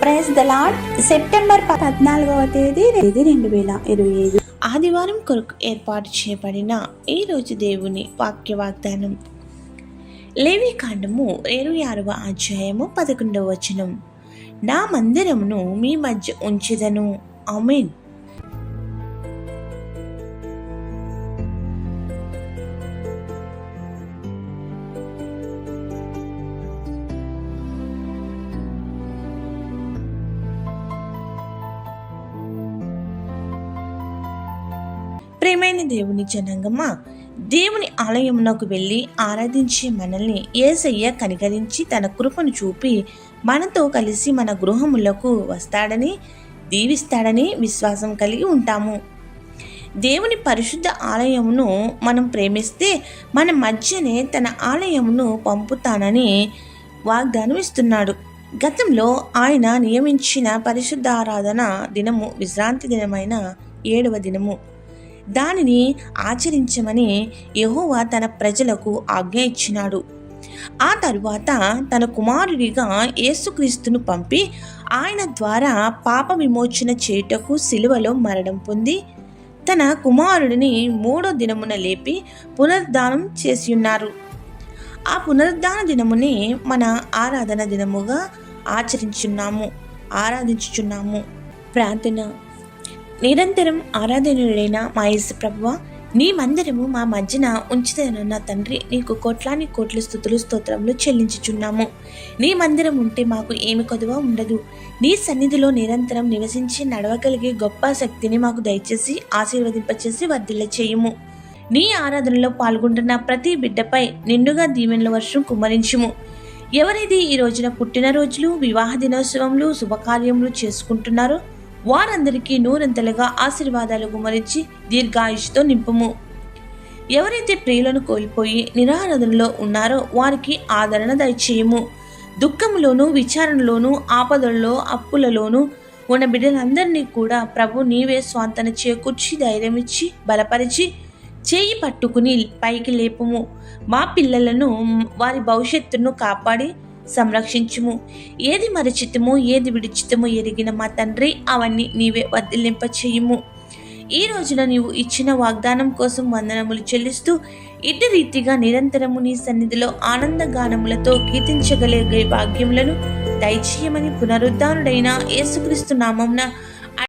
Praise the lord September పద్నాలుగవ తేదీ ఇది రెండు వేల ఇరవై ఐదు. ఆదివారం కొరకు ఏర్పాటు చేయబడిన ఈ రోజు దేవుని వాక్య వాగ్దానం లేవి కాండము ఇరవై ఆరవ అధ్యాయము పదకొండవ వచనం. నా మందిరమును మీ మధ్య ఉంచిదను. అమీన్ ప్రేమైన దేవుని జనంగమ్మ దేవుని ఆలయమునకు వెళ్ళి ఆరాధించే మనల్ని ఏసయ్య కనికరించి తన కృపను చూపి మనతో కలిసి మన గృహములకు వస్తాడని దీవిస్తాడని విశ్వాసం కలిగి ఉంటాము. దేవుని పరిశుద్ధ ఆలయమును మనం ప్రేమిస్తే మన మధ్యనే తన ఆలయమును పంపుతానని వాగ్దానం ఇస్తున్నాడు గతంలో ఆయన నియమించిన పరిశుద్ధ ఆరాధన దినము విశ్రాంతి దినమైన ఏడవ దినము. దానిని ఆచరించమని యహోవా తన ప్రజలకు ఆజ్ఞ ఇచ్చినాడు. ఆ తరువాత తన కుమారుడిగా యేసుక్రీస్తును పంపి ఆయన ద్వారా పాప విమోచన చేయుటకు సిలువలో మరణం పొంది తన కుమారుడిని మూడో దినమున లేపి పునరుద్ధానం చేసి ఉన్నారు ఆ పునరుద్ధాన దినమునే మన ఆరాధన దినముగా ఆచరించున్నాము ఆరాధించుచున్నాము. ప్రార్థన. నిరంతరం ఆరాధనుడైన మా యేసు ప్రభువ నీ మందిరము మా మధ్యన ఉంచుతానన్న తండ్రి నీకు కోట్లాని కోట్ల స్థుతులు స్తోత్రములు చెల్లించుచున్నాము. నీ మందిరం ఉంటే మాకు ఏమి కొదవ ఉండదు. నీ సన్నిధిలో నిరంతరం నివసించి నడవగలిగే గొప్ప శక్తిని మాకు దయచేసి ఆశీర్వదింపచేసి వర్ధిల్ల చేయుము. నీ ఆరాధనలో పాల్గొంటున్న ప్రతి బిడ్డపై నిండుగా దీవెనల వర్షం కుమ్మరించుము. ఎవరైతే ఈ రోజున పుట్టినరోజులు వివాహ దినోత్సవములు శుభకార్యములు చేసుకుంటున్నారో వారందరికీ నూరంతలుగా ఆశీర్వాదాలు గుమరించి దీర్ఘాయుషుతో నింపుము. ఎవరైతే ప్రియులను కోల్పోయి నిరారాధనలో ఉన్నారో వారికి ఆదరణ దయచేయము. దుఃఖంలోనూ విచారణలోనూ ఆపదల్లో అప్పులలోనూ ఉన్న బిడ్డలందరినీ కూడా ప్రభు నీవే స్వాంతన చేకూర్చి ధైర్యం ఇచ్చి బలపరిచి చేయి పట్టుకుని పైకి లేపము. మా పిల్లలను వారి భవిష్యత్తును కాపాడి సంరక్షించుము. ఏది మరచితము ఏది విడిచితమో ఎరిగిన మా తండ్రి అవన్నీ నీవే వర్ధిల్లింప చేయుము ఈ రోజున నీవు ఇచ్చిన వాగ్దానం కోసం వందనములు చెల్లిస్తూ ఇటు రీతిగా నిరంతరము నీ సన్నిధిలో ఆనందగానములతో కీర్తించగలిగే భాగ్యములను దయచేయమని పునరుద్ధానుడైన యేసుక్రీస్తు నామంన